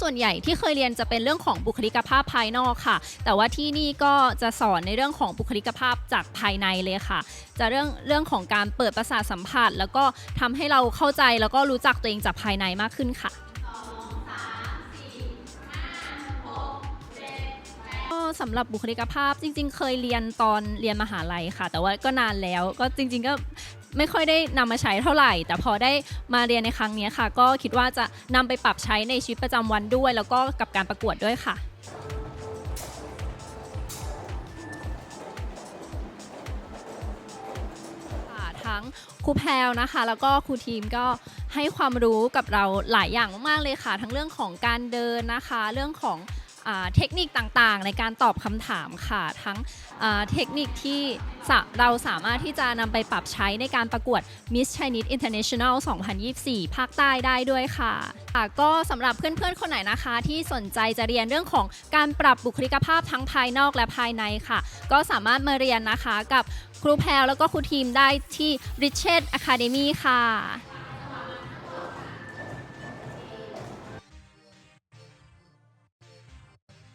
ส่วนใหญ่ที่เคยเรียนจะเป็นเรื่องของบุคลิกภาพภายนอกค่ะ แต่ว่าที่นี่ก็จะสอนในเรื่องของบุคลิกภาพจากภายในเลยค่ะ จะเรื่องเรื่องของการเปิดประสาทสัมผัส แล้วก็ทำให้เราเข้าใจแล้วก็รู้จักตัวเองจากภายในมากขึ้นค่ะก็สำหรับบุคลิกภาพจริง ๆ เคยเรียนตอนเรียนมหาลัยค่ะ แต่ว่าก็นานแล้วก็จริง ๆ ก็ ไม่ค่อยได้นำมาใช้เท่าไหร่ แต่พอได้มาเรียนในครั้งนี้ค่ะ ก็คิดว่าจะนำไปปรับใช้ในชีวิตประจำวันด้วย แล้วก็กับการประกวดด้วยค่ะ ค่ะทั้งครูแพลวนะคะ แล้วก็ครูทีมก็ให้ความรู้กับเราหลายอย่างมากๆเลยค่ะ ทั้งเรื่องของการเดินนะคะ เรื่องของ เทคนิคต่างๆ ในการตอบคำถามค่ะ ทั้งเทคนิคที่เราสามารถที่จะนำไปปรับใช้ในการประกวด Miss Chinese International 2024 ภาคใต้ได้ด้วยค่ะะก็สำหรับเพื่อนๆ คนไหนนะคะ ที่สนใจจะเรียนเรื่องของการปรับบุคลิกภาพทั้งภายนอกและภายในค่ะ ก็สามารถมาเรียนนะคะกับครูแพลแล้วก็ครูทีมได้ที่ Richard Academy ค่ะ